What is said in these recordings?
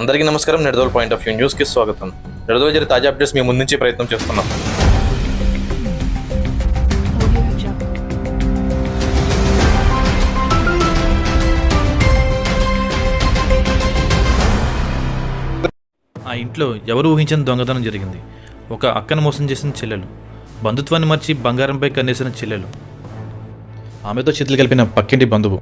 అందరికీ నమస్కారం. Nidadavole point of view న్యూస్కి స్వాగతం. నిడదోల్ జరిగే తాజా అప్డేట్స్ మీ ముందుంచి ప్రయత్నం చేస్తున్నాం. ఆ ఇంట్లో ఎవరు ఊహించని దొంగతనం జరిగింది. ఒక అక్కను మోసం చేసిన చెల్లెలు. బంధుత్వాన్ని మర్చి బంగారంపై కన్నేసిన చెల్లెలు. ఆమెతో చేతులు కలిపిన పక్కింటి బంధువు.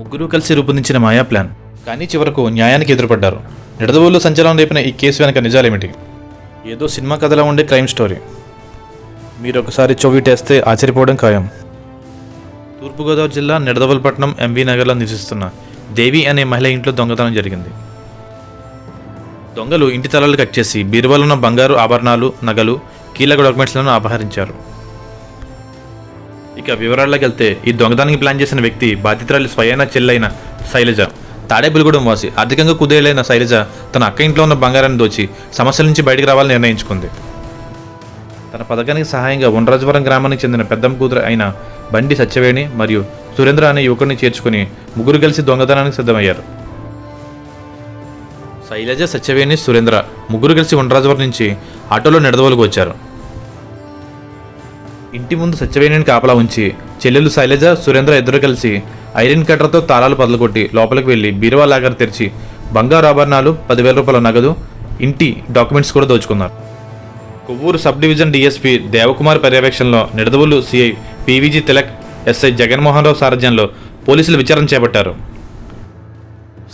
ముగ్గురు కలిసి రూపొందించిన మాయా ప్లాన్. కానీ చివరకు న్యాయానికి ఎదురుపడ్డారు. నిడదవోలు సంచలనం రేపిన ఈ కేసు వెనక నిజాలేమిటి? ఏదో సినిమా కథలా ఉండే క్రైమ్ స్టోరీ. మీరు ఒకసారి చొవిటేస్తే ఆశ్చర్యపోవడం ఖాయం. తూర్పుగోదావరి జిల్లా నిడదవలపట్నం ఎంవీ నగర్లో నివసిస్తున్న దేవి అనే మహిళ ఇంట్లో దొంగతనం జరిగింది. దొంగలు ఇంటి తలలు కట్ చేసి బీరువాలో ఉన్న బంగారు ఆభరణాలు నగలు కీలక డాక్యుమెంట్స్లను అపహరించారు. ఇక వివరాల్లోకి వెళ్తే ఈ దొంగతనానికి ప్లాన్ చేసిన వ్యక్తి బాధితురాలు స్వయాన చెల్లైన శైలజ. తాడేపులగూడెం వాసి ఆర్థికంగా కుదేలైన శైలజ తన అక్క ఇంట్లో ఉన్న బంగారాన్ని దోచి సమస్యల నుంచి బయటకు రావాలని నిర్ణయించుకుంది. తన పథకానికి సహాయంగా ఉండ్రాజవరం గ్రామానికి చెందిన పెద్దమ్మ కూతురు అయిన బండి సత్యవేణి మరియు సురేంద్ర అనే యువకుడిని చేర్చుకుని ముగ్గురు కలిసి దొంగతనానికి సిద్ధమయ్యారు. శైలజ సత్యవేణి సురేంద్ర ముగ్గురు కలిసి ఉండ్రాజవరం నుంచి ఆటోలో నిడదవలకు వచ్చారు. ఇంటి ముందు సత్యవేణిని కాపలా ఉంచి చెల్లెలు శైలజ సురేంద్ర ఇద్దరు కలిసి ఐరన్ కట్టర్తో తాళాలు పదలుకొట్టి లోపలికి వెళ్ళి బీరువా లాగర్ తెరిచి బంగారు ఆభరణాలు పదివేల రూపాయల నగదు ఇంటి డాక్యుమెంట్స్ కూడా దోచుకున్నారు. Kovvur sub division DSP Devakumar పర్యవేక్షణలో Nidadavolu CI PVG Tilak SI Jaganmohan Rao సారథ్యంలో పోలీసులు విచారణ చేపట్టారు.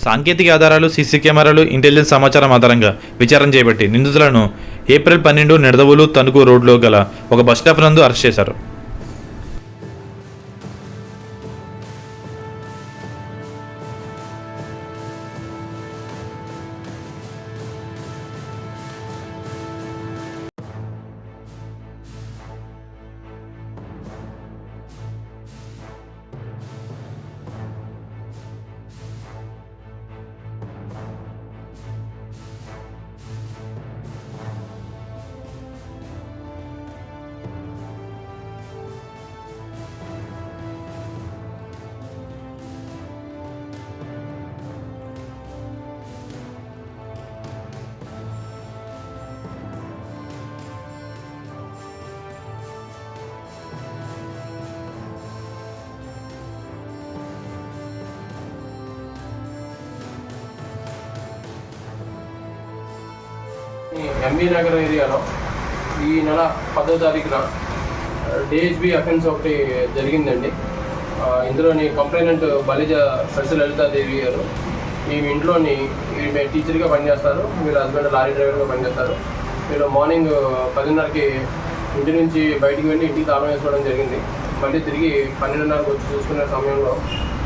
సాంకేతిక ఆధారాలు సీసీ కెమెరాలు ఇంటెలిజెన్స్ సమాచారం ఆధారంగా విచారణ చేపట్టి నిందితులను ఏప్రిల్ పన్నెండు నిడదవులు తణుకు రోడ్లో గల ఒక బస్ స్టాప్ నందు అరెస్ట్ చేశారు. ఎంబీ నగర్ ఏరియాలో ఈ నెల పదో తారీఖున డిహెచ్బి అఫెన్స్ ఒకటి జరిగిందండి. ఇందులోని కంప్లైనెంట్ బలిజ ససి లలితాదేవి గారు ఈమె ఇంట్లోని ఈమె టీచర్గా పనిచేస్తారు వీళ్ళ హస్బెండ్ లారీ డ్రైవర్గా పనిచేస్తారు. వీళ్ళు మార్నింగ్ పదిన్నరకి ఇంటి నుంచి బయటికి వెళ్ళి ఇంటికి తాళం వేసుకోవడం జరిగింది. మళ్ళీ తిరిగి పన్నెండున్నరకు వచ్చి చూసుకునే సమయంలో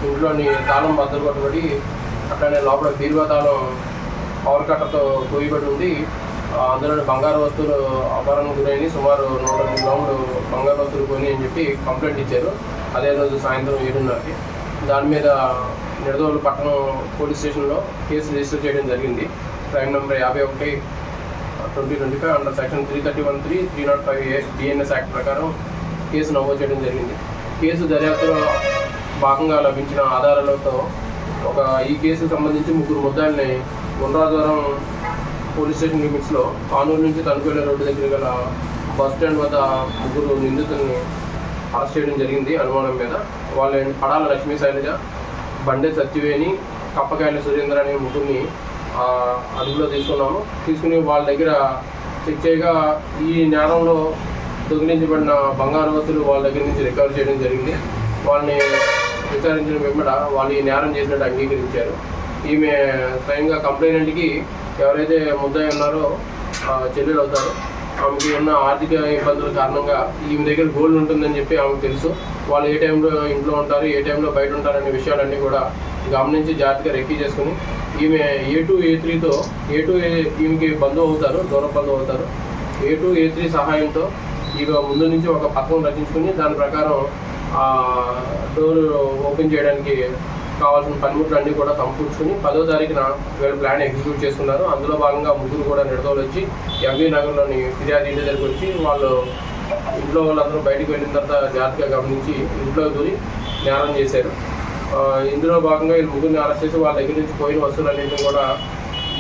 ఇంట్లోని తాళం బద్దలు కొట్టబడి అట్లనే లోపల బీరువా తాళం పవర్ కట్టతో పోయిబడి ఉంది అందులో బంగారు వస్తువులు అపహరణ గురైన సుమారు నూట గ్రాములు బంగారు వస్తువులు కొని అని చెప్పి కంప్లైంట్ ఇచ్చారు. అదే రోజు సాయంత్రం ఏడున్నరకి. దాని మీద నిడదోలు పట్టణం పోలీస్ స్టేషన్లో కేసు రిజిస్టర్ చేయడం జరిగింది. క్రైమ్ నెంబర్ యాభై ఒకటి twenty twenty five under section three thirty one three three not five A DNS act ప్రకారం కేసు నమోదు చేయడం జరిగింది. కేసు దర్యాప్తులో భాగంగా లభించిన ఆధారాలతో ఒక ఈ కేసుకు సంబంధించి ముగ్గురు ముద్దాల్ని గుండ్రాజవరం పోలీస్ స్టేషన్ లిమిట్స్లో కానూరు నుంచి తణుకుల రోడ్డు దగ్గర గల బస్ స్టాండ్ వద్ద ముగ్గురు నిందితుల్ని అరెస్ట్ చేయడం జరిగింది అనుమానం మీద. వాళ్ళ పడాల లక్ష్మీ శైలజ బండే సత్యవేణి కప్పకాయల సురేంద్ర అనే ముగ్గురిని అదుపులో తీసుకున్నాము. తీసుకుని వాళ్ళ దగ్గర చెక్ చేయగా ఈ నేరంలో దొంగిలించబడిన బంగారు వస్తువులు వాళ్ళ దగ్గర నుంచి రికవర్ చేయడం జరిగింది. వాళ్ళని విచారించిన వెంబడ వాళ్ళు ఈ నేరం చేసినట్టు అంగీకరించారు. ఈమె స్వయంగా కంప్లైనెంట్కి ఎవరైతే ముద్దాయి ఉన్నారో చెల్లెలు అవుతారు. ఆమెకి ఉన్న ఆర్థిక ఇబ్బందుల కారణంగా ఈమె దగ్గర గోల్డ్ ఉంటుందని చెప్పి ఆమెకు తెలుసు. వాళ్ళు ఏ టైంలో ఇంట్లో ఉంటారు ఏ టైంలో బయట ఉంటారనే విషయాలన్నీ కూడా గమనించి జాగ్రత్తగా రెక్కీ చేసుకుని ఈమె ఏ టూ ఏ త్రీతో ఏ టూ ఏ ఈమెకి బంధువు అవుతారు దూర బంధువు అవుతారు. ఏ టూ ఏ త్రీ సహాయంతో ఈమె ముందు నుంచి ఒక పథకం రచించుకుని దాని ప్రకారం డోర్ ఓపెన్ చేయడానికి కావాల్సిన పనిముట్లు అన్నీ కూడా సమకూర్చుకుని పదో తారీఖున వీళ్ళు ప్లాన్ ఎగ్జిక్యూట్ చేస్తున్నారు అందులో భాగంగా ముగ్గురు కూడా నిడదవులు వచ్చి ఎంవీ నగర్లోని ఫిర్యాదు ఇంటి దగ్గరికి వచ్చి వాళ్ళు ఇంట్లో వాళ్ళందరూ బయటికి వెళ్ళిన తర్వాత జాగ్రత్తగా గమనించి ఇంట్లో దూరి నేరం చేశారు. ఇందులో భాగంగా వీళ్ళు ముగ్గురిని అరెస్ట్ చేసి వాళ్ళ దగ్గర నుంచి పోయిన వస్తువులన్నింటినీ కూడా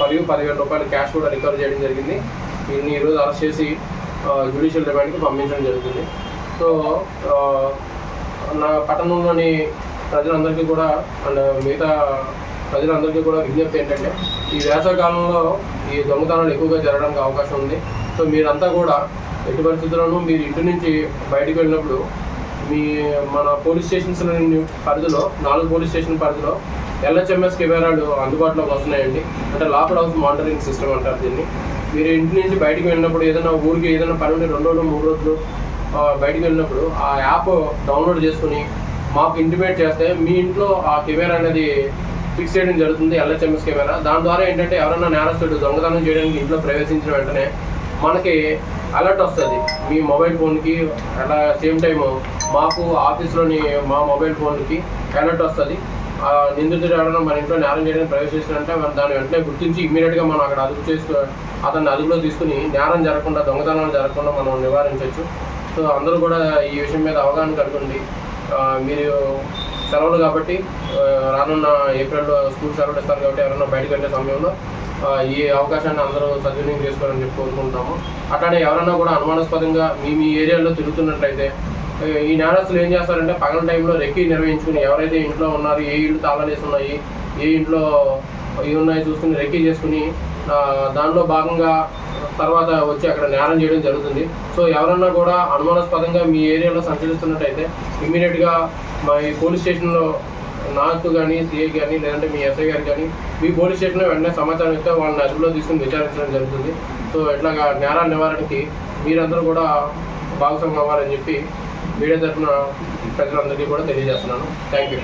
మరియు పదివేల రూపాయలు క్యాష్ కూడా రికవర్ చేయడం జరిగింది. వీరిని ఈరోజు అరెస్ట్ చేసి జ్యుడిషియల్ రిమాండ్కి పంపించడం జరుగుతుంది. సో నా పట్టణంలోని ప్రజలందరికీ కూడా అండ్ మిగతా ప్రజలందరికీ కూడా విజ్ఞప్తి ఏంటంటే ఈ వేసవికాలంలో ఈ దొంగతనాలు ఎక్కువగా జరగడానికి అవకాశం ఉంది. సో మీరంతా కూడా ఎట్టి పరిస్థితుల్లోనూ మీరు ఇంటి నుంచి బయటికి వెళ్ళినప్పుడు మీ మన పోలీస్ స్టేషన్స్ పరిధిలో నాలుగు పోలీస్ స్టేషన్ పరిధిలో ఎల్హెచ్ఎంఎస్ కెమెరాలు అందుబాటులోకి వస్తున్నాయండి. అంటే లాక్డ్ హౌస్ మానిటరింగ్ సిస్టమ్ అంటారు దీన్ని. మీరు ఇంటి నుంచి బయటికి వెళ్ళినప్పుడు ఏదైనా ఊరికి ఏదైనా పని రెండు రోజులు మూడు రోజులు బయటికి వెళ్ళినప్పుడు ఆ యాప్ డౌన్లోడ్ చేసుకుని మాకు ఇంటిమేట్ చేస్తే మీ ఇంట్లో ఆ కెమెరా అనేది ఫిక్స్ చేయడం జరుగుతుంది ఎల్హెచ్ఎంఎస్ కెమెరా. దాని ద్వారా ఏంటంటే ఎవరైనా నేరస్తుడు దొంగతనం చేయడానికి ఇంట్లో ప్రవేశించిన వెంటనే మనకి అలర్ట్ వస్తుంది. మీ మొబైల్ ఫోన్కి అలా సేమ్ టైం మాకు ఆఫీస్లోని మా మొబైల్ ఫోన్కి అలర్ట్ వస్తుంది. ఆ నిందితుడు ఎవరైనా మన ఇంట్లో నేరం చేయడానికి ప్రవేశించినంటే మనం దాని వెంటనే గుర్తించి ఇమ్మీడియట్గా మనం అక్కడ అదుపు చేసుకో అతన్ని అదుపులో తీసుకుని నేరం జరగకుండా దొంగతనాలు జరగకుండా మనం నివారించవచ్చు సో అందరూ కూడా ఈ విషయం మీద అవగాహన కలుగుండి మీరు సెలవులు కాబట్టి రానున్న ఏప్రిల్లో స్కూల్ సెలవులు ఇస్తారు కాబట్టి ఎవరైనా బయటకు వెళ్ళే సమయంలో ఈ అవకాశాన్ని అందరూ సద్వినియోగం చేసుకోవాలని చెప్పి కోరుకుంటాము అట్లానే ఎవరైనా కూడా అనుమానాస్పదంగా మీ మీ ఏరియాలో తిరుగుతున్నట్లయితే ఈ నేరస్తులు ఏం చేస్తారంటే పగల టైంలో రెక్కి నిర్వహించుకుని ఎవరైతే ఇంట్లో ఉన్నారో ఏ ఇల్లు తాళాలేసి ఉన్నాయి ఏ ఇంట్లో ఇవి ఉన్నాయి చూసుకుని రెక్కి చేసుకుని దానిలో భాగంగా తర్వాత వచ్చి అక్కడ నేరం చేయడం జరుగుతుంది. సో ఎవరన్నా కూడా అనుమానాస్పదంగా మీ ఏరియాలో సంచరిస్తున్నట్టయితే ఇమీడియట్గా మా ఈ పోలీస్ స్టేషన్లో నాకు కానీ సిఐ కానీ లేదంటే మీ ఎస్ఐ గారు కానీ మీ పోలీస్ స్టేషన్లో వెంటనే సమాచారం ఇస్తే వాళ్ళని అదుపులో తీసుకుని విచారించడం జరుగుతుంది. సో ఇట్లాగా నేరాల నివారణకి మీరందరూ కూడా భాగస్వామ్యం అవ్వాలని చెప్పి మీడియా తరఫున ప్రజలందరికీ కూడా తెలియజేస్తున్నాను. Thank you